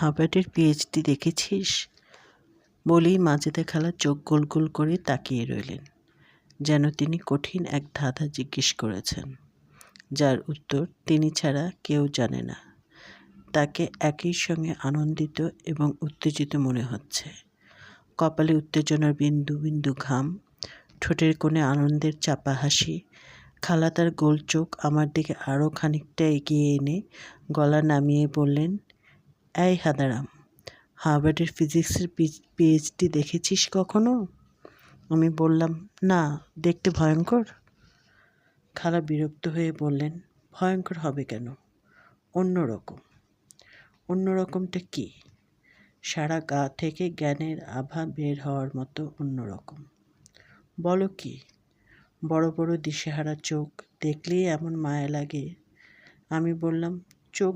হার্ভার্ডের PhD দেখেছিস? বলেই মাজেদা খালা চোখ গোল গোল করে তাকিয়ে রইলেন, যেন তিনি কঠিন এক ধাঁধা জিজ্ঞেস করেছেন। যার উত্তর তিনি ছাড়া কেউ জানে না। তাকে একই সঙ্গে আনন্দিত এবং উত্তেজিত মনে হচ্ছে। কপালে উত্তেজনার বিন্দু বিন্দু ঘাম, ঠোঁটের কোণে আনন্দের চাপা হাসি, খালা তার গোল চোখ আমার দিকে আরও খানিকটা এগিয়ে এনে গলা নামিয়ে বললেন এই হাদারাম, হার্ভার্ডের ফিজিক্সের পিএইচডি দেখেছিস কখনো? আমি বললাম, না, দেখতে ভয়ঙ্কর? খালা বিরক্ত হয়ে বললেন, ভয়ঙ্কর হবে কেন? অন্যরকম। অন্যরকমটা কি? সারা গা থেকে জ্ঞানের আভা বের হওয়ার মতো অন্যরকম। বলো কি? বড় বড় দিশেহারা চোখ দেখলেই এমন মায়া লাগে। আমি বললাম, চোখ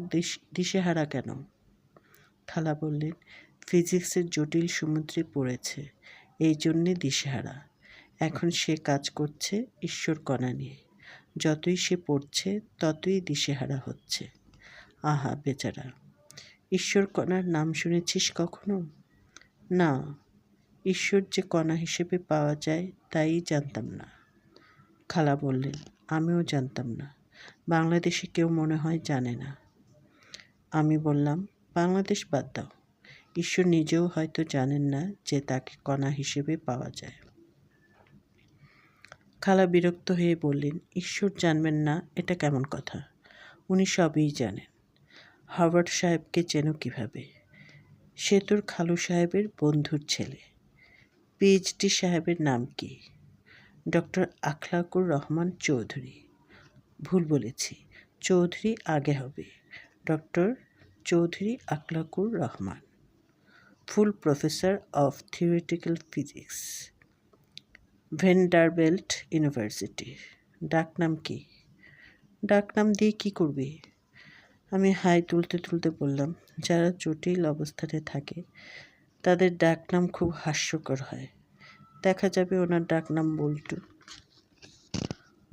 দিশেহারা কেন? খালা বললেন, ফিজিক্সের জটিল সমুদ্রে পড়েছে, এই জন্যে দিশেহারা। এখন সে কাজ করছে ঈশ্বর কণা নিয়ে। যতই সে পড়ছে, ততই দিশেহারা হচ্ছে। আহা, বেচারা, ঈশ্বর কণার নাম শুনেছিস কখনো? না, ঈশ্বর যে কণা হিসেবে পাওয়া যায়, তাই জানতাম না। খালা বললেন, আমিও জানতাম না। বাংলাদেশে কেউ মনে হয় জানে না। আমি বললাম বাংলাদেশ বাদ দাও। ঈশ্বর নিজেও হয়তো জানেন না যে তাকে কণা হিসেবে পাওয়া যায়। খালা বিরক্ত হয়ে বললেন, ঈশ্বর জানবেন না, এটা কেমন কথা? উনি সবই জানেন। হার্ভার্ড সাহেবকে চেনো কীভাবে? সে তোর খালু সাহেবের বন্ধুর ছেলে। পিএইচডি সাহেবের নাম কি? ডক্টর আখলাকুর রহমান চৌধুরী। ভুল বলেছি। চৌধুরী আগে হবে। Doctor Chowdhury Akhlakur Rahman, full professor of theoretical physics, Vanderbilt university. ডাকনাম কি? ডাকনাম দিয়ে কি করবে? আমি হাই তুলতে তুলতে বললাম, যারা জটিল অবস্থাতে থাকে, তাদের ডাকনাম খুব হাস্যকর হয়। দেখা যাবে ওনার ডাকনাম বল্টু।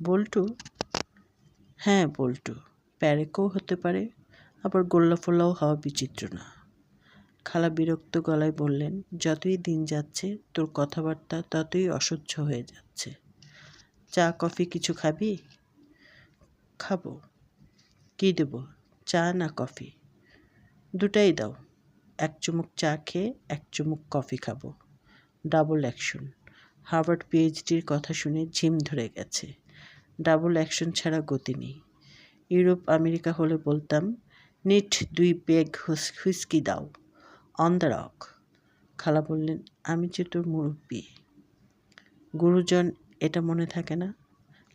বল্টু? হ্যাঁ বল্টু। প্যারেকও হতে পারে আবার গোল্লা ফোল্লাও হওয়া বিচিত্র না। খালা বিরক্ত গলায় বললেন, যতই দিন যাচ্ছে, তোর কথাবার্তা ততই অসহ্য হয়ে যাচ্ছে। চা, কফি কিছু খাবি? খাব। কী দেবো? চা না কফি? দুটাই দাও। এক চুমুক চা খেয়ে এক চুমুক কফি খাব। Double action. হার্ভার্ড পিএইচডির কথা শুনে ঝিম ধরে গেছে। ডাবল অ্যাকশন ছাড়া গতি নেই। ইউরোপ, আমেরিকা হলে বলতাম নিট দুই পেগ হুইস্কি দাও। অন দ্য রক খালা বললেন, আমি যে তোর মুরব্বী। গুরুজন, এটা মনে থাকে না?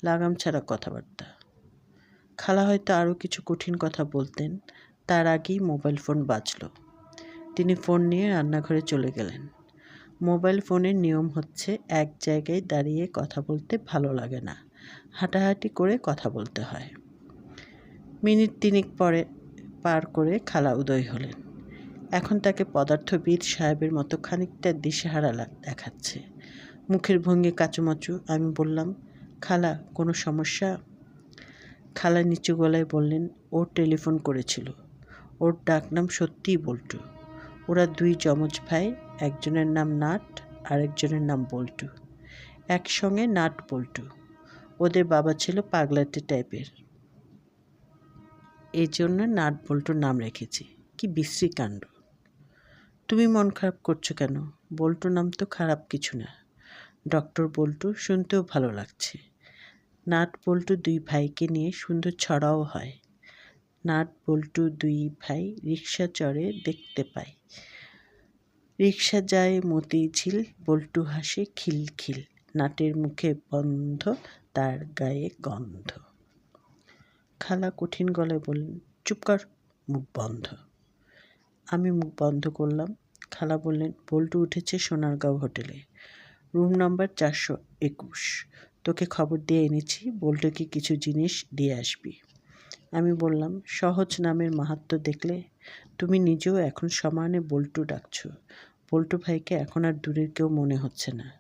লাগাম ছাড়া কথাবার্তা। খালা হয়তো আরও কিছু কঠিন কথা বলতেন, তার আগেই মোবাইল ফোন বাজল। তিনি ফোন নিয়ে রান্নাঘরে চলে গেলেন। মোবাইল ফোনের নিয়ম হচ্ছে এক জায়গায় দাঁড়িয়ে কথা বলতে ভালো লাগে না। হাঁটাহাঁটি করে কথা বলতে হয়। মিনিট তিনিক পরে পার করে খালা উদয় হলেন। এখন তাকে পদার্থবিদ সাহেবের মতো খানিকটা দিশেহারা দেখাচ্ছে। মুখের ভঙ্গি কাচুমাচু। আমি বললাম, খালা, কোনো সমস্যা? খালা নিচু গলায় বললেন ও টেলিফোন করেছিল। ওর ডাকনাম সত্যিই বল্টু। ওরা দুই যমজ ভাই, একজনের নাম নাট, আরেকজনের নাম বল্টু। একসঙ্গে নাট বল্টু। ওদের বাবা ছিল পাগলাটে টাইপের। এই জন্য নাট বল্টুর নাম রেখেছি। কি বিশ্রী কাণ্ড। তুমি মন খারাপ করছ কেন? বল্টু নাম তো খারাপ কিছু না। ডক্টর বল্টু, শুনতেও ভালো লাগছে। নাট বল্টু দুই ভাইকে নিয়ে সুন্দর ছড়াও হয়। নাট বল্টু দুই ভাই রিক্সা চড়ে দেখতে পায়। রিক্সা যায় মতি ঝিল, বল্টু হাসে খিলখিল নাটের মুখে বন্ধ, তার গায়ে গন্ধ। খালা কঠিন গলায় বললেন, চুপ কর, মুখ বন্ধ। আমি মুখ বন্ধ করলাম। খালা বললেন, বল্টু উঠেছে সোনারগাঁও হোটেলে। রুম নাম্বার চারশো একুশ। তোকে খবর দিয়ে এনেছি, বল্টুকে কিছু জিনিস দিয়ে আসবি। আমি বললাম, সহজ নামের মাহাত্ম দেখলে তুমি নিজেও এখন সমানে বল্টু ডাকছো। বল্টু ভাইকে এখন আর দূরের কেউ মনে হচ্ছে না।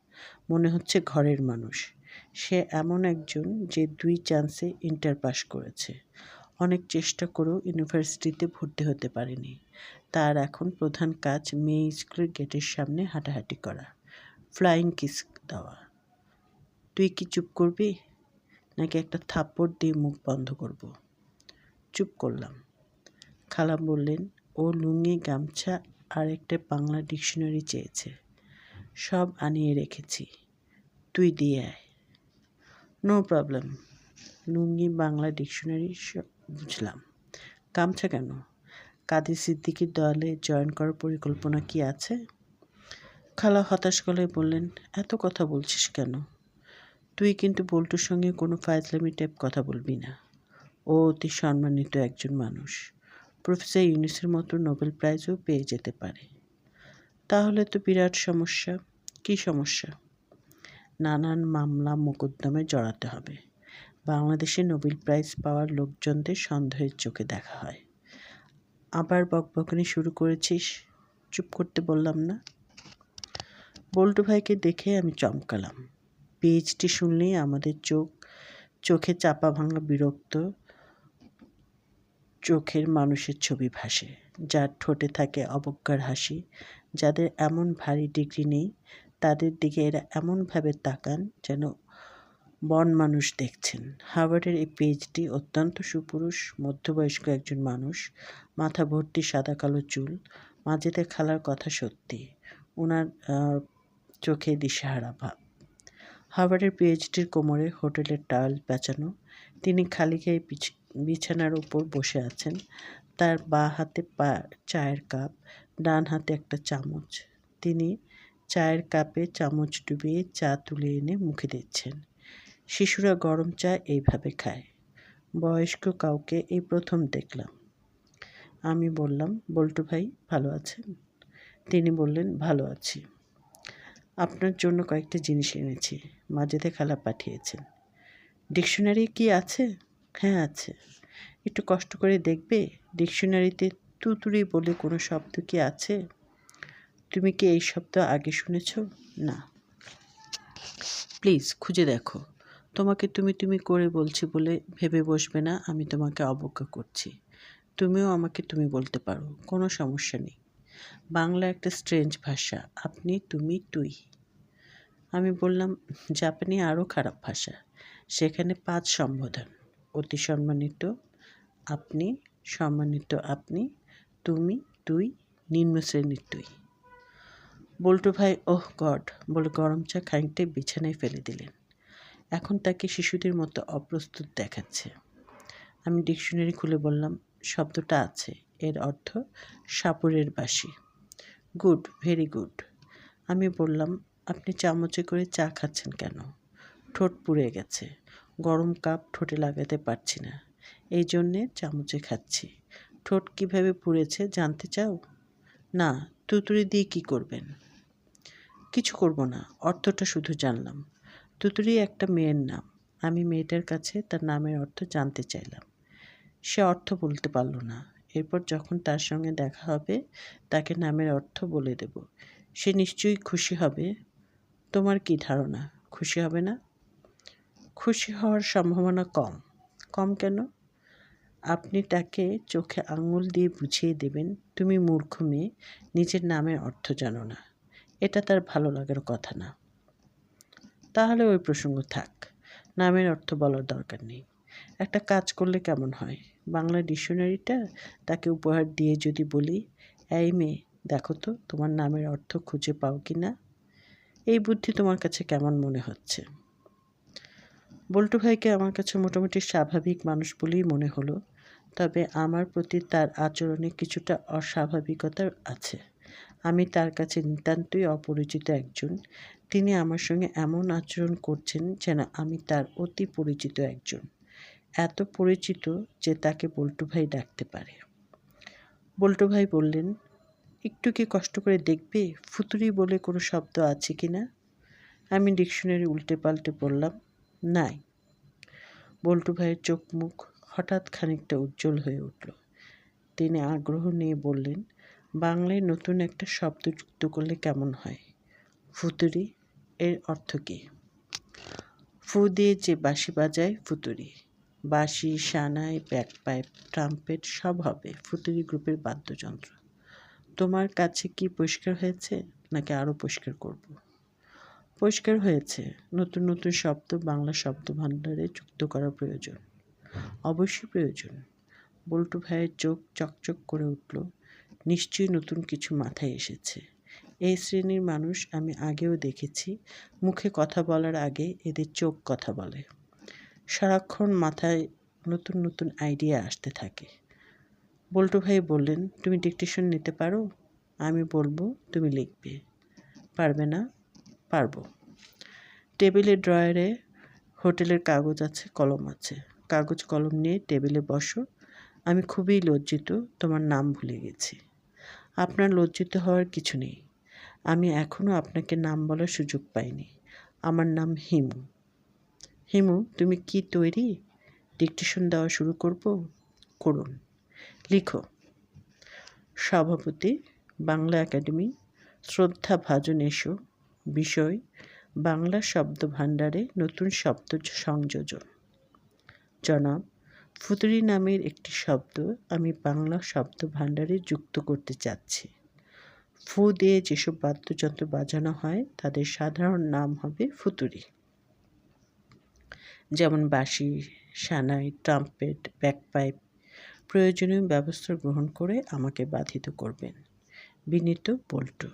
মনে হচ্ছে ঘরের মানুষ। সে এমন একজন যে দুই চান্সে ইন্টার পাস করেছে। অনেক চেষ্টা করেও ইউনিভার্সিটিতে ভর্তি হতে পারেনি। তার এখন প্রধান কাজ মেয়ে স্কুলের গেটের সামনে হাঁটাহাঁটি করা, ফ্লাইং কিস দেওয়া। তুই কি চুপ করবি? নাকি একটা থাপ্পড় দিয়ে মুখ বন্ধ করব? চুপ করলাম। খালা বললেন, ও লুঙ্গি, গামছা আর একটা বাংলা ডিকশনারি চেয়েছে। সব আনিয়ে রেখেছি। তুই দিয়ে আয়। No problem lungi Bangla dictionary বুঝলাম। গামছা কেন? কাদের সিদ্দিকির দলে জয়েন করার পরিকল্পনা কি আছে? খালা হতাশ গলায় বললেন, এত কথা বলছিস কেন? তুই কিন্তু বল্টুর সঙ্গে কোনো ফায়জলামি টাইপ কথা বলবি না। ও অতি সম্মানিত একজন মানুষ। প্রফেসর ইউনিসের মতো নোবেল প্রাইজও পেয়ে যেতে পারে। তাহলে তো বিরাট সমস্যা। কি সমস্যা? নানান মামলা মোকদ্দমায় জড়াতে হবে। বাংলাদেশে নোবেল প্রাইজ পাওয়ার লোকজনদের সন্দেহের চোখে দেখা হয়। আবার বকবকানি শুরু করেছিস? চুপ করতে বললাম না। বল্টু ভাইকে দেখে আমি চমকালাম। পিএইচডি শুনলেই আমাদের চোখ, চোখে চাপা ভাঙা বিরক্ত চোখের মানুষের ছবি ভাসে। যার ঠোঁটে থাকে অবজ্ঞার হাসি, যাদের এমন ভারী ডিগ্রি নেই তাদের দিকে এরা এমনভাবে তাকান যেন বন মানুষ দেখছেন। হার্ভার্ডের এই পিএইচডি অত্যন্ত সুপুরুষ, মধ্যবয়স্ক একজন মানুষ। মাথা ভর্তি সাদা কালো চুল, মাঝেতে খালার কথা সত্যি ওনার চোখে দিশেহারা ভাব। হার্ভার্ডের পিএইচডির কোমরে হোটেলের টাওয়েল পেঁচানো, তিনি খালি গায়ে বিছানার উপর বসে আছেন। তার বা হাতে পা, চায়ের কাপ, ডান হাতে একটা চামচ। তিনি চায়ের কাপে চামচ ডুবিয়ে চা তুলে এনে মুখে দিচ্ছেন। শিশুরা গরম চা এইভাবে খায়। বয়স্ক কাউকে এই প্রথম দেখলাম। আমি বললাম, বল্টু ভাই, ভালো আছেন? তিনি বললেন, ভালো আছি। আপনার জন্য কয়েকটা জিনিস এনেছি। মাঝেতে খালা পাঠিয়েছেন। ডিকশনারি কি আছে? হ্যাঁ আছে। একটু কষ্ট করে দেখবে। ডিকশনারিতে তুতুরি বলে কোনো শব্দ কি আছে? তুমি কি এই শব্দ আগে শুনেছ? না। প্লিজ, খুঁজে দেখো। তোমাকে তুমি তুমি করে বলছি বলে ভেবে বসবে না, আমি তোমাকে অবজ্ঞা করছি। তুমিও আমাকে তুমি বলতে পারো, কোনো সমস্যা নেই। বাংলা একটা স্ট্রেঞ্জ ভাষা, আপনি, তুমি, তুই। আমি বললাম, জাপানি আরও খারাপ ভাষা। সেখানে পাঁচ সম্বোধন। অতি সম্মানিত, আপনি সম্মানিত আপনি, তুমি, তুই, নিম্ন শ্রেণির তুই। বল্টু ভাই, ওহ গড, বলে গরম চা খানিকটা বিছানায় ফেলে দিলেন। এখন তাকে শিশুদের মতো অপ্রস্তুত দেখাচ্ছে। আমি ডিকশনারি খুলে বললাম, শব্দটা আছে। এর অর্থ সাপুরের বাসি গুড, ভেরি গুড। আমি বললাম, আপনি চামচে করে চা খাচ্ছেন কেন? ঠোঁট পুড়ে গেছে। গরম কাপ ঠোঁটে লাগাতে পারছি না। এই জন্যে চামচে খাচ্ছি। ঠোঁট কীভাবে পুড়েছে জানতে চাও? না তুতুরি দিয়ে কী করবেন? কিছু করব না, অর্থটা শুধু জানলাম। তুতুরি একটা মেয়ের নাম। আমি মেয়েটার কাছে তার নামের অর্থ জানতে চাইলাম। সে অর্থ বলতে পারল না। এরপর যখন তার সঙ্গে দেখা হবে, তাকে নামের অর্থ বলে দেব। সে নিশ্চয়ই খুশি হবে। তোমার কি ধারণা? খুশি হবে না? খুশি হওয়ার সম্ভাবনা কম। কম কেন? আপনি তাকে চোখে আঙুল দিয়ে বুঝিয়ে দেবেন, তুমি মূর্খ মেয়ে, নিজের নামের অর্থ জানো না। এটা তার ভালো লাগার কথা না। তাহলে ওই প্রসঙ্গ থাক। নামের অর্থ বলার দরকার নেই। একটা কাজ করলে কেমন হয়? বাংলা ডিকশনারিটা তাকে উপহার দিয়ে যদি বলি, এই মেয়ে, দেখো তো তোমার নামের অর্থ খুঁজে পাও কি না? এই বুদ্ধি তোমার কাছে কেমন মনে হচ্ছে? বল্টু ভাইকে আমার কাছে মোটামুটি স্বাভাবিক মানুষ বলেই মনে হলো, তবে আমার প্রতি তার আচরণে কিছুটা অস্বাভাবিকতা আছে। আমি তার কাছে নিতান্তই অপরিচিত একজন। তিনি আমার সঙ্গে এমন আচরণ করছেন যেন আমি তার অতি পরিচিত একজন। এত পরিচিত যে তাকে বল্টু ভাই ডাকতে পারে। বল্টু ভাই বললেন, একটু কি কষ্ট করে দেখবে? ফুতুরি বলে কোনো শব্দ আছে কি না? আমি ডিকশনারি উল্টে পাল্টে বললাম, নাই। বল্টু ভাইয়ের চোখ মুখ হঠাৎ খানিকটা উজ্জ্বল হয়ে উঠল। তিনি আগ্রহ নিয়ে বললেন বাংলায় নতুন একটা শব্দ যুক্ত করলে কেমন হয়? ফুতুরি এর অর্থ কী? ফু দিয়ে যে বাঁশি বাজায়, ফুতুরি। বাঁশি, সানাই, ব্যাকপাইপ, ট্রাম্পেট সব হবে ফুতুরি গ্রুপের বাদ্যযন্ত্র। তোমার কাছে কি পরিষ্কার হয়েছে নাকি আরও পরিষ্কার করব? পরিষ্কার হয়েছে। নতুন নতুন শব্দ বাংলা শব্দ ভাণ্ডারে যুক্ত করা প্রয়োজন। অবশ্যই প্রয়োজন। বল্টু ভাইয়ের চোখ চকচক করে উঠল। নিশ্চয়ই নতুন কিছু মাথায় এসেছে। এই শ্রেণির মানুষ আমি আগেও দেখেছি, মুখে কথা বলার আগে এদের চোখ কথা বলে। সারাক্ষণ মাথায় নতুন নতুন আইডিয়া আসতে থাকে। বল্টু ভাই বললেন, তুমি ডিকটেশন নিতে পারো? আমি বলব, তুমি লিখবে। পারবে না? পারব। টেবিলের ড্রয়ারে হোটেলের কাগজ আছে, কলম আছে। কাগজ, কলম নিয়ে টেবিলে বসো। আমি খুবই লজ্জিত, তোমার নাম ভুলে গেছি। আপনার লজ্জিত হওয়ার কিছু নেই। আমি এখনও আপনাকে নাম বলার সুযোগ পাইনি। আমার নাম হিমু। হিমু, তুমি কি তৈরি? ডিকটেশন দেওয়া শুরু করব? করুন। লিখো। সভাপতি, বাংলা একাডেমি, শ্রদ্ধা ভাজন এসো। বিষয়, বাংলা শব্দ ভাণ্ডারে নতুন শব্দ সংযোজন। জনাব ফুতুরি নামের একটি শব্দ আমি বাংলা শব্দ ভাণ্ডারে যুক্ত করতে চাচ্ছি। ফু দিয়ে যেসব বাদ্যযন্ত্র বাজানো হয়, তাদের সাধারণ নাম হবে ফুতুরি। যেমন বাঁশি, সানাই, ট্রাম্পেট, ব্যাকপাইপ প্রয়োজনীয় ব্যবস্থা গ্রহণ করে আমাকে বাধিত করবেন। বিনীত পল্টু।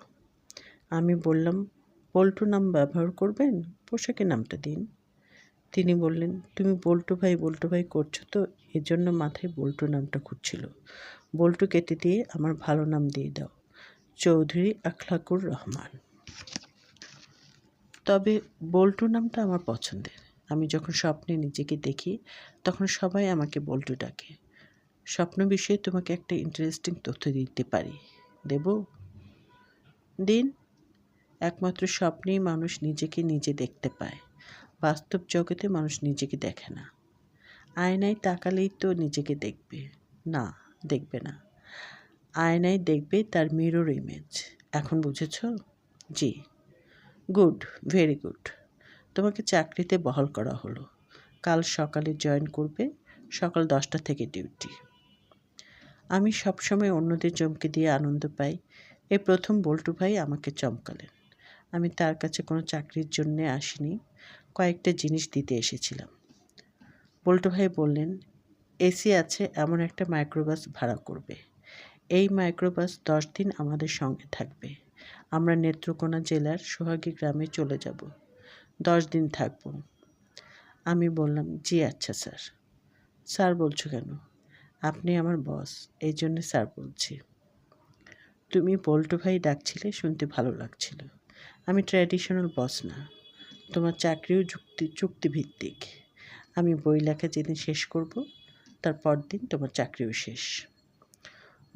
আমি বললাম, পল্টু নাম ব্যবহার করবেন? পোশাকের নামটা দিন। তিনি বললেন, তুমি বল্টু ভাই বল্টু ভাই করছ তো? এজন্য মাথায় বল্টু নামটা ঘুরছিল বল্টু কেটে দিয়ে, আমার ভালো নাম দিয়ে দাও, চৌধুরী আখলাকুর রহমান। তবে বল্টু নামটা আমার পছন্দের। আমি যখন স্বপ্নে নিজেকে দেখি, তখন সবাই আমাকে বল্টু ডাকে। স্বপ্ন বিষয়ে তোমাকে একটা ইন্টারেস্টিং তথ্য দিতে পারি। দেব? দিন? একমাত্র স্বপ্নেই মানুষ নিজেকে নিজে দেখতে পায়। বাস্তব জগতে মানুষ নিজেকে দেখে না। আয়নায় তাকালেই তো নিজেকে দেখবে। না দেখবে না। আয়নায় দেখবে তার মিরর ইমেজ এখন বুঝেছ? জি। Good, very good. তোমাকে চাকরিতে বহাল করা হলো। কাল সকালে জয়েন করবে। সকাল দশটা থেকে ডিউটি আমি সবসময় অন্যদের চমকে দিয়ে আনন্দ পাই। এই প্রথম বল্টু ভাই আমাকে চমকালেন। আমি তার কাছে কোনো চাকরির জন্যে আসিনি। কয়েকটা জিনিস দিতে এসেছিলাম। বল্টু ভাই বললেন এসি আছে, এমন একটা মাইক্রোবাস ভাড়া করবে। এই মাইক্রোবাস দশ দিন আমাদের সঙ্গে থাকবে। আমরা নেত্রকোনা জেলার সোহাগী গ্রামে চলে যাব। দশ দিন থাকব। আমি বললাম, জি আচ্ছা স্যার। স্যার বলছো কেন? আপনি আমার বস এই জন্য স্যার বলছি। তুমি বল্টু ভাই ডাকছিলে, শুনতে ভালো লাগছিল। আমি ট্র্যাডিশনাল বস না। তোমার চাকরিও যুক্তি, চুক্তিভিত্তিক। আমি বই লেখা যেদিন শেষ করব, তার পরদিন তোমার চাকরিও শেষ।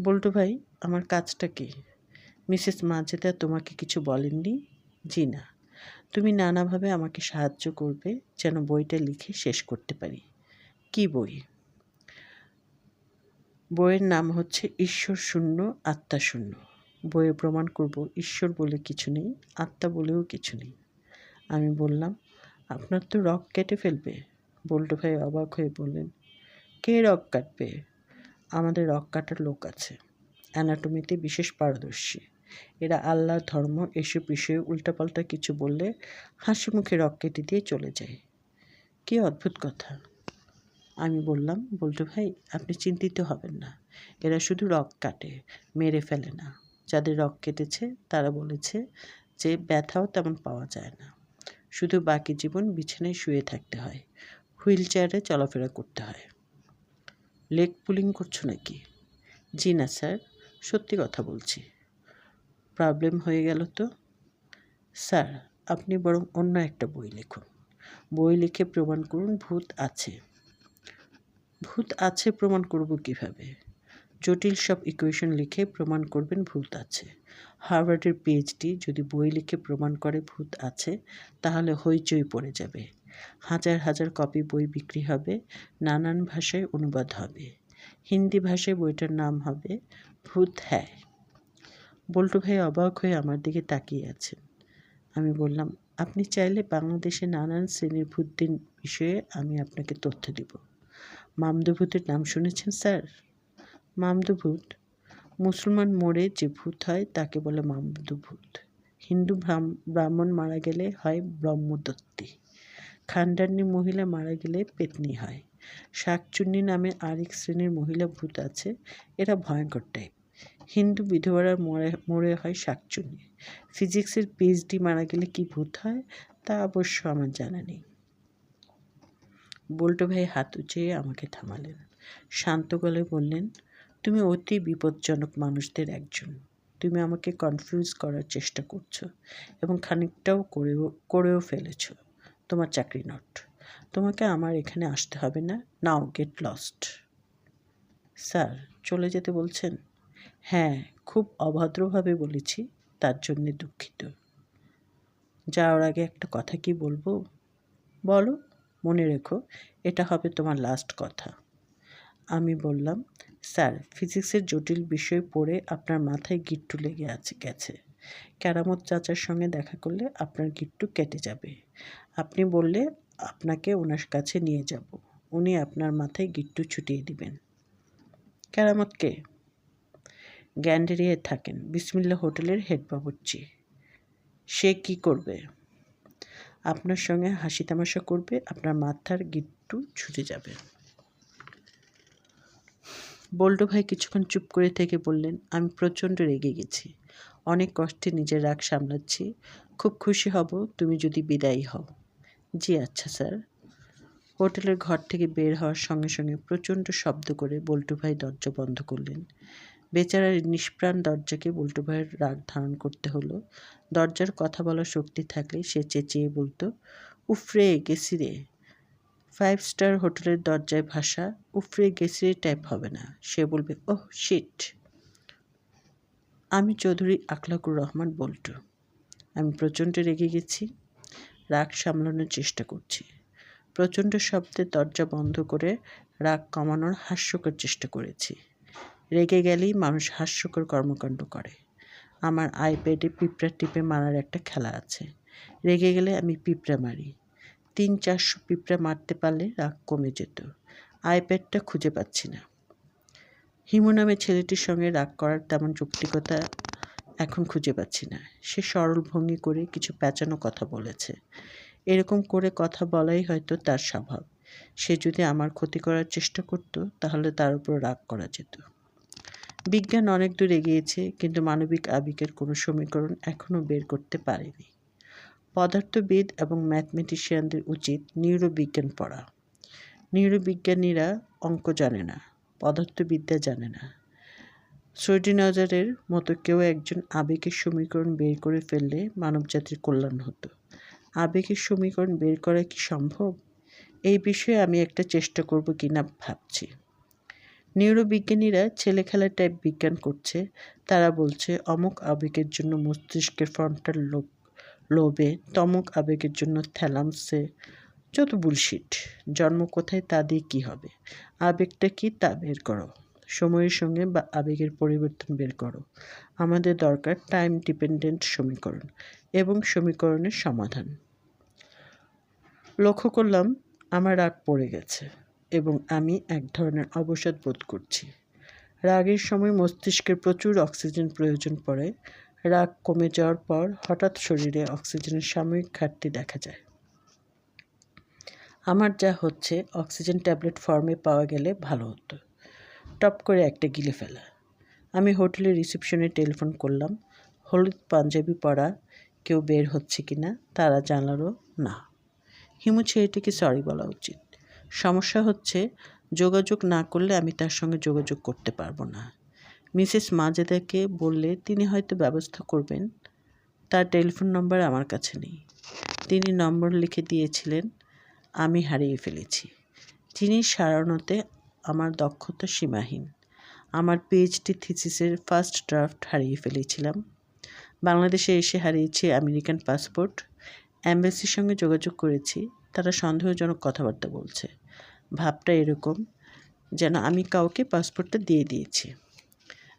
বল্টু ভাই, আমার কাজটা কি? মিসেস মাজেদা তোমাকে কিছু বলেননি? জি না। তুমি নানাভাবে আমাকে সাহায্য করবে, যেন বইটা লিখে শেষ করতে পারি। কি বই? বইয়ের নাম হচ্ছে ঈশ্বর শূন্য আত্মা শূন্য বইয়ে প্রমাণ করব, ঈশ্বর বলে কিছু নেই, আত্মা বলেও কিছু নেই। আমি বললাম, আপনার তো রক কেটে ফেলবে। বল্টু ভাই অবাক হয়ে বললেন, কে রক কাটবে? আমাদের রক কাটার লোক আছে। অ্যানাটমিতে বিশেষ পারদর্শী। এরা আল্লাহ, ধর্ম, এসব বিষয়ে উল্টাপাল্টা কিছু বললে হাসি মুখে রক কেটে দিয়ে চলে যায়। কি অদ্ভুত কথা। আমি বললাম, বল্টু ভাই, আপনি চিন্তিত হবেন না। এরা শুধু রক কাটে, মেরে ফেলে না। যাদের রক কেটেছে, তারা বলেছে যে, ব্যথাও তেমন পাওয়া যায় না। শুধু বাকি জীবন বিছানায় শুয়ে থাকতে হয়। হুইল চেয়ারে চলাফেরা করতে হয়। লেগ পুলিং করছ নাকি? জি না, স্যার। সত্যি কথা বলছি। প্রবলেম হয়ে গেল তো? স্যার, আপনি বরং অন্য একটা বই লিখুন। বই লিখে প্রমাণ করুন, ভূত আছে। ভূত আছে প্রমাণ করব কীভাবে? জটিল সব ইকুয়েশন লিখে প্রমাণ করবেন ভূত আছে। হার্ভার্ডের পিএইচডি যদি বই লিখে প্রমাণ করে ভূত আছে, তাহলে হইচই পড়ে যাবে। হাজার হাজার কপি বই বিক্রি হবে, নানান ভাষায় অনুবাদ হবে। হিন্দি ভাষায় বইটার নাম হবে ভূত হ্যাঁ বল্টু ভাই অবাক হয়ে আমার দিকে তাকিয়ে আছেন। আমি বললাম, আপনি চাইলে বাংলাদেশে নানান শ্রেণির ভূতদের বিষয়ে আমি আপনাকে তথ্য দিব। মামদভূতের নাম শুনেছেন, স্যার? মামদভূত। মুসলমান মোড়ে যে ভূত হয়, তাকে বলে মামদভূত। হিন্দু ব্রাহ্মণ মারা গেলে হয় ব্রহ্মদত্তী। খানডান্নি মহিলা মারা গেলে পেতনি হয়। শাকচুন্নি নামে আরেক শ্রেণির মহিলা ভূত আছে, এরা ভয়ঙ্কর টাইপ হিন্দু বিধবারা মরে মরে হয় শাকচুন্নি। ফিজিক্সের পিএইচডি মারা গেলে কি ভূত হয়, তা অবশ্য আমার জানা নেই। বল্টু ভাই হাত উঁচিয়ে আমাকে থামালেন। শান্ত গলায় বললেন তুমি অতি বিপজ্জনক মানুষদের একজন। তুমি আমাকে কনফিউজ করার চেষ্টা করছ এবং খানিকটাও করেও করেও ফেলেছো। তোমার চাকরি নট তোমাকে আমার এখানে আসতে হবে না নাও গেট লস্ট স্যার, চলে যেতে বলছেন? হ্যাঁ খুব অভদ্রভাবে বলেছি, তার জন্যে দুঃখিত। যাওয়ার আগে একটা কথা কি বলব? বলো, মনে রেখো, এটা হবে তোমার লাস্ট কথা। আমি বললাম, স্যার, ফিজিক্সের জটিল বিষয় পড়ে আপনার মাথায় গিট্টু লেগে আছে, গেছে। ক্যারামত চাচার সঙ্গে দেখা করলে আপনার গিট্টু কেটে যাবে। আপনি বললে আপনাকে ওনার কাছে নিয়ে যাব। উনি আপনার মাথায় গিট্টু ছুটিয়ে দিবেন। ক্যারামতকে গ্যান্ডেরিয়ায় থাকেন, বিসমিল্লা হোটেলের হেড বাবুর্চি সে কি করবে? আপনার সঙ্গে হাসি তামাশা করবে, আপনার মাথার গিট্টু ছুটে যাবে। বল্টু ভাই কিছুক্ষণ চুপ করে থেকে বললেন, আমি প্রচণ্ড রেগে গেছি। অনেক কষ্টে নিজের রাগ সামলাচ্ছি। খুব খুশি হব, তুমি যদি বিদায়ী হও। জি আচ্ছা স্যার। হোটেলের ঘর থেকে বের হওয়ার সঙ্গে সঙ্গে প্রচণ্ড শব্দ করে বল্টু ভাই দরজা বন্ধ করলেন। বেচারার নিষ্প্রাণ দরজাকে বল্টু ভাইয়ের রাগ ধারণ করতে হলো। দরজার কথা বলার শক্তি থাকলে সে চেঁচিয়ে বলতো উফরে গেছি রে। ফাইভ স্টার হোটেলের দরজায় ভাষা উফরে গেছি টাইপ হবে না। সে বলবে, ওহ শিট আমি চৌধুরী আখলাকুর রহমান বল্টু। আমি প্রচণ্ড রেগে গেছি, রাগ সামলানোর চেষ্টা করছি। প্রচণ্ড শব্দে দরজা বন্ধ করে রাগ কমানোর হাস্যকর চেষ্টা করেছি। রেগে গেলেই মানুষ হাস্যকর কর্মকাণ্ড করে। আমার আইপ্যাডে পিঁপড়া টিপে মারার একটা খেলা আছে। রেগে গেলে আমি পিঁপড়া মারি। তিন চারশো পিঁপড়া মারতে পারলে রাগ কমে যেত। আইপ্যাডটা খুঁজে পাচ্ছি না। হিমু নামে ছেলেটির সঙ্গে রাগ করার তেমন যৌক্তিকতা এখন খুঁজে পাচ্ছি না। সে সরল ভঙ্গি করে কিছু প্যাঁচানো কথা বলেছে। এরকম করে কথা বলাই হয়তো তার স্বভাব। সে যদি আমার ক্ষতি করার চেষ্টা করত, তাহলে তার উপর রাগ করা যেত। বিজ্ঞান অনেক দূর এগিয়েছে, কিন্তু মানবিক আবেগের কোনো সমীকরণ এখনও বের করতে পারেনি। পদার্থবিদ এবং ম্যাথমেটিশিয়ানদের উচিত নিউরোবিজ্ঞান পড়া। নিউরোবিজ্ঞানীরা অঙ্ক জানে না, পদার্থবিদ্যা জানে না। শ্রোডিনজারের মতো কেউ একজন আবেগের সমীকরণ বের করে ফেললে মানবজাতির কল্যাণ হতো। আবেগের সমীকরণ বের করা কি সম্ভব? এই বিষয়ে আমি একটা চেষ্টা করব কি না ভাবছি। নিউরোবিজ্ঞানীরা ছেলে খেলার টাইপ বিজ্ঞান করছে। তারা বলছে, অমুক আবেগের জন্য মস্তিষ্কের ফ্রন্টাল লোব লোবে তমক আবেগের জন্য থ্যালামসে যত বুলশিট জন্ম কোথায় তা দিয়ে কী হবে? আবেগটা কি তা বের করো। সময়ের সঙ্গে বা আবেগের পরিবর্তন বের করো। আমাদের দরকার টাইম ডিপেন্ডেন্ট সমীকরণ এবং সমীকরণের সমাধান। লক্ষ্য করলাম, আমার রাগ পড়ে গেছে এবং আমি এক ধরনের অবসাদ বোধ করছি। রাগের সময় মস্তিষ্কের প্রচুর অক্সিজেন প্রয়োজন পড়ে। রাগ কমে যাওয়ার পর হঠাৎ শরীরে অক্সিজেনের সাময়িক ঘাটতি দেখা যায়। আমার যা হচ্ছে, অক্সিজেন ট্যাবলেট ফর্মে পাওয়া গেলে ভালো হতো। টপ করে একটা গিলে ফেলা। আমি হোটেলের রিসেপশনে টেলিফোন করলাম, হলুদ পাঞ্জাবি পরা, কেউ বের হচ্ছে কি না? তারা জানালো, না। হিমু ছেলেটিকে সরি বলা উচিত। সমস্যা হচ্ছে, যোগাযোগ না করলে আমি তার সঙ্গে যোগাযোগ করতে পারব না। মিসেস মাজেদাকে বললে, তিনি হয়তো ব্যবস্থা করবেন। তার টেলিফোন নম্বর আমার কাছে নেই। তিনি নম্বর লিখে দিয়েছিলেন, আমি হারিয়ে ফেলেছি। তিনি সারানোতে আমার দক্ষতা সীমাহীন। আমার পিএইচডি থিসিসের ফার্স্ট ড্রাফট হারিয়ে ফেলেছিলাম। বাংলাদেশে এসে হারিয়েছি আমেরিকান পাসপোর্ট। অ্যাম্বাসির সঙ্গে যোগাযোগ করেছি। তারা সন্দেহজনক কথাবার্তা বলছে। ভাবটা এরকম, যেন আমি কাউকে পাসপোর্টটা দিয়ে দিয়েছি।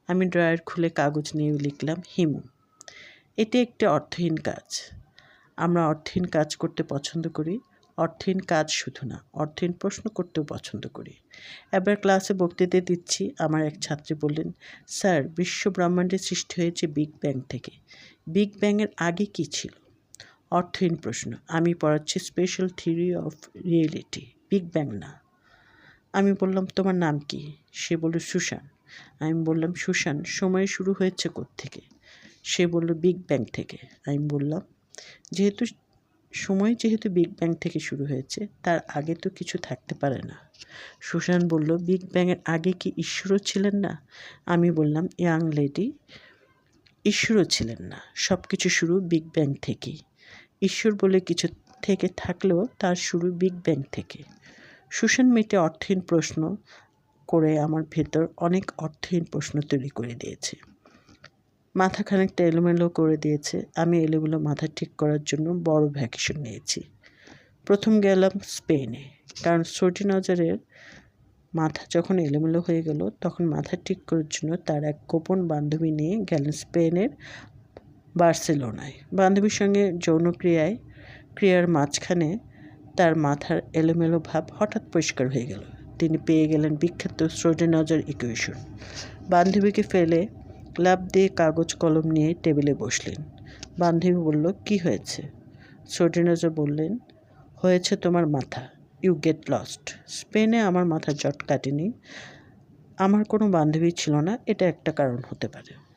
আমি ড্রয়ার খুলে কাগজ নিয়ে লিখলাম, হিমু, এটি একটি অর্থহীন কাজ। আমরা অর্থহীন কাজ করতে পছন্দ করি। অর্থহীন কাজ শুধু না, অর্থহীন প্রশ্ন করতেও পছন্দ করি। এবার ক্লাসে বক্তৃতা দিচ্ছি, আমার এক ছাত্রী বললেন, স্যার বিশ্ব ব্রহ্মাণ্ডের সৃষ্টি হয়েছে বিগ ব্যাং থেকে। বিগ ব্যাংয়ের আগে কি ছিল? অর্থহীন প্রশ্ন, আমি পড়াচ্ছি special theory of reality, big bang না। আমি বললাম, তোমার নাম কি? সে বলল, সুশান। আমি বললাম, সুশান, সময় শুরু হয়েছে থেকে সে বলল, বিগ ব্যাং থেকে। আমি বললাম, যেহেতু সময় যেহেতু বিগ ব্যাং থেকে শুরু হয়েছে, তার আগে তো কিছু থাকতে পারে না। সুশান বলল, বিগ ব্যাংয়ের আগে কি ঈশ্বরও ছিলেন না? আমি বললাম, ইয়াং লেডি ঈশ্বরও ছিলেন না। সব কিছু শুরু বিগ ব্যাং থেকেই। ঈশ্বর বলে কিছু থেকে থাকলেও তার শুরু বিগ ব্যাং থেকে। সুশান মেয়েটি অর্থহীন প্রশ্ন করে আমার ভেতর অনেক অর্থহীন প্রশ্ন তৈরি করে দিয়েছে। মাথা খানিকটা এলোমেলো করে দিয়েছে। আমি এলোমেলো মাথা ঠিক করার জন্য বড় ভ্যাকেশন নিয়েছি। প্রথম গেলাম স্পেনে কারণ সর্টি নজরের মাথা যখন এলোমেলো হয়ে গেল, তখন মাথা ঠিক করার জন্য তার এক গোপন বান্ধবী নিয়ে গেলেন স্পেনের বার্সেলোনায়। বান্ধবীর সঙ্গে যৌনক্রিয়ায়, ক্রিয়ার মাঝখানে তার মাথার এলোমেলো ভাব হঠাৎ পরিষ্কার হয়ে গেল। তিনি পেয়ে গেলেন বিখ্যাত নজর ইকুয়েশন বান্ধবীকে ফেলে লাভ দিয়ে কাগজ কলম নিয়ে টেবিলে বসলেন। বান্ধবী বলল, কি হয়েছে? নজর বললেন, হয়েছে তোমার মাথা। ইউ গেট লস্ট স্পেনে আমার মাথা জট কাটেনি। আমার কোনো বান্ধবী ছিল না। এটা একটা কারণ হতে পারে।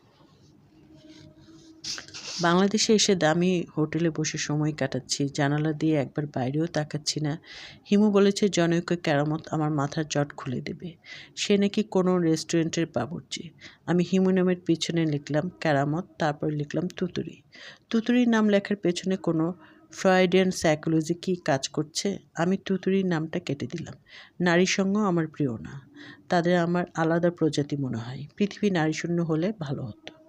বাংলাদেশে এসে দামি হোটেলে বসে সময় কাটাচ্ছি। জানালা দিয়ে একবার বাইরেও তাকাচ্ছি না। হিমু বলেছে, জনৈক কেরামত আমার মাথার জট খুলে দেবে। সে নাকি কোনো রেস্টুরেন্টের বাবুর্চি। আমি হিমু নামের পিছনে লিখলাম কেরামত তারপর লিখলাম, তুতুরি। তুতুরির নাম লেখার পেছনে কোনো ফ্রয়েডিয়ান সাইকোলজি কি কাজ করছে? আমি তুতুরির নামটা কেটে দিলাম। নারী সঙ্গ আমার প্রিয় না। তাদের আমার আলাদা প্রজাতি মনে হয়। পৃথিবী নারীশূন্য হলে ভালো হতো।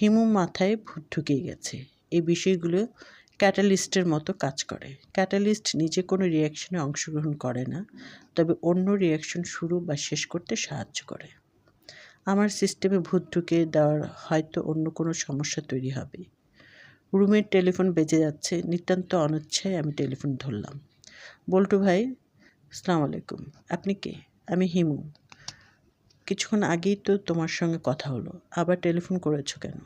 হিমু মাথায় ভূত ঢুকিয়ে গেছে। এই বিষয়গুলো ক্যাটালিস্টের মতো কাজ করে। ক্যাটালিস্ট নিজে কোনো রিয়াকশনে অংশগ্রহণ করে না, তবে অন্য রিয়াকশন শুরু বা শেষ করতে সাহায্য করে। আমার সিস্টেমে ভূত ঢুকিয়ে দেওয়ার হয়তো অন্য কোনো সমস্যা তৈরি হবে। রুমের টেলিফোন বেজে যাচ্ছে, নিতান্ত অনিচ্ছায় আমি টেলিফোন ধরলাম। বল্টু ভাই আসসালামু আলাইকুম। আপনি কে? আমি হিমু। কিছুক্ষণ আগেই তো তোমার সঙ্গে কথা হলো। আবার টেলিফোন করেছ কেন?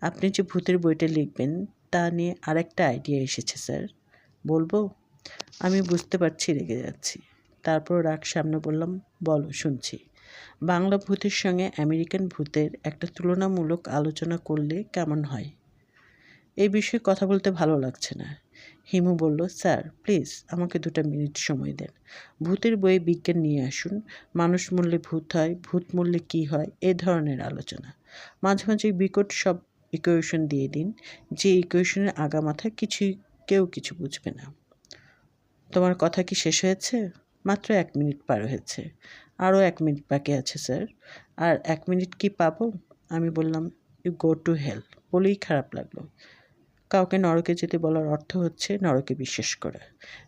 আপনি যে ভূতের বইটা লিখবেন, তা নিয়ে আরেকটা আইডিয়া এসেছে, স্যার। বলব? আমি বুঝতে পারছি, রেগে যাচ্ছি। তারপর রাগ সামনে বললাম, বলো, শুনছি। বাংলা ভূতের সঙ্গে আমেরিকান ভূতের একটা তুলনামূলক আলোচনা করলে কেমন হয়? এই বিষয়ে কথা বলতে ভালো লাগছে না। হিমু বলল, স্যার, প্লিজ আমাকে দুটা মিনিট সময় দেন। ভূতের বইয়ে বিজ্ঞান নিয়ে আসুন। মানুষ মূল্যে ভূত হয়, ভূত মূল্যে কী হয়, এ ধরনের আলোচনা। মাঝে মাঝে বিকট সব ইকুয়েশন দিয়ে দিন। যে ইকুয়েশনের আগামাথা কিছুই, কেউ কিছু বুঝবে না। তোমার কথা কি শেষ হয়েছে? মাত্র এক মিনিট পার হয়েছে। আরও এক মিনিট বাকি আছে, স্যার। আর এক মিনিট কি পাবো? আমি বললাম ইউ গো টু হেল্প বলেই খারাপ লাগল। কাউকে নরকে যেতে বলার অর্থ হচ্ছে নরকে বিশ্বাস করা।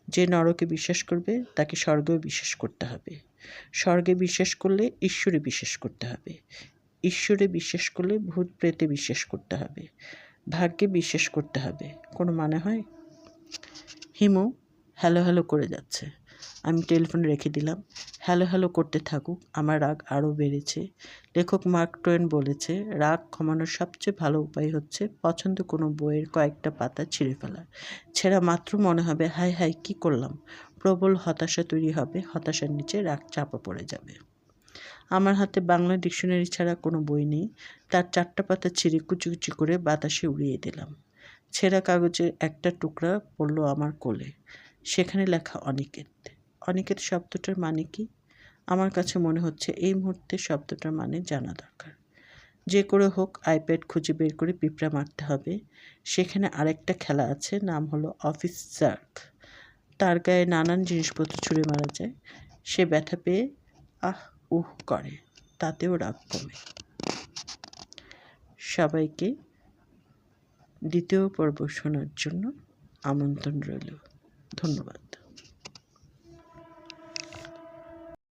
যে নরকে বিশ্বাস করবে, তাকে স্বর্গেও বিশ্বাস করতে হবে। স্বর্গে বিশ্বাস করলে ঈশ্বরে বিশ্বাস করতে হবে। ঈশ্বরে বিশ্বাস করলে ভূত প্রেতে বিশ্বাস করতে হবে। ভাগ্যে বিশ্বাস করতে হবে। কোনো মানে হয়? হিমু, হ্যালো হ্যালো করে যাচ্ছে। আমি টেলিফোন রেখে দিলাম, হ্যালো হ্যালো করতে থাকুক, আমার রাগ আরও বেড়েছে। লেখক মার্ক টোয়েন বলেছে, রাগ কমানোর সবচেয়ে ভালো উপায় হচ্ছে পছন্দ কোনো বইয়ের কয়েকটা পাতা ছিঁড়ে ফেলা ছেঁড়া মাত্র মনে হবে হাই হাই কি করলাম? প্রবল হতাশা তৈরি হবে, হতাশার নিচে রাগ চাপা পড়ে যাবে। আমার হাতে বাংলা ডিকশনারি ছাড়া কোনো বই নেই, তার চারটা পাতা ছিঁড়ে কুচি কুচি করে বাতাসে উড়িয়ে দিলাম। ছেঁড়া কাগজের একটা টুকরা পড়ল আমার কোলে। সেখানে লেখা অনিকেত। অনিকেত শব্দটার মানে কি? আমার কাছে মনে হচ্ছে এই মুহূর্তে শব্দটার মানে জানা দরকার। যে করে হোক আইপ্যাড খুঁজে বের করে পিঁপড়া মারতে হবে। সেখানে আরেকটা খেলা আছে, নাম হলো অফিস জার্ক তার গায়ে নানান জিনিসপত্র ছুঁড়ে মারা যায়। সে ব্যথা পেয়ে আহ উহ করে, তাতেও রাগ কমে। সবাইকে দ্বিতীয় পর্ব শোনার জন্য আমন্ত্রণ রইল। ধন্যবাদ।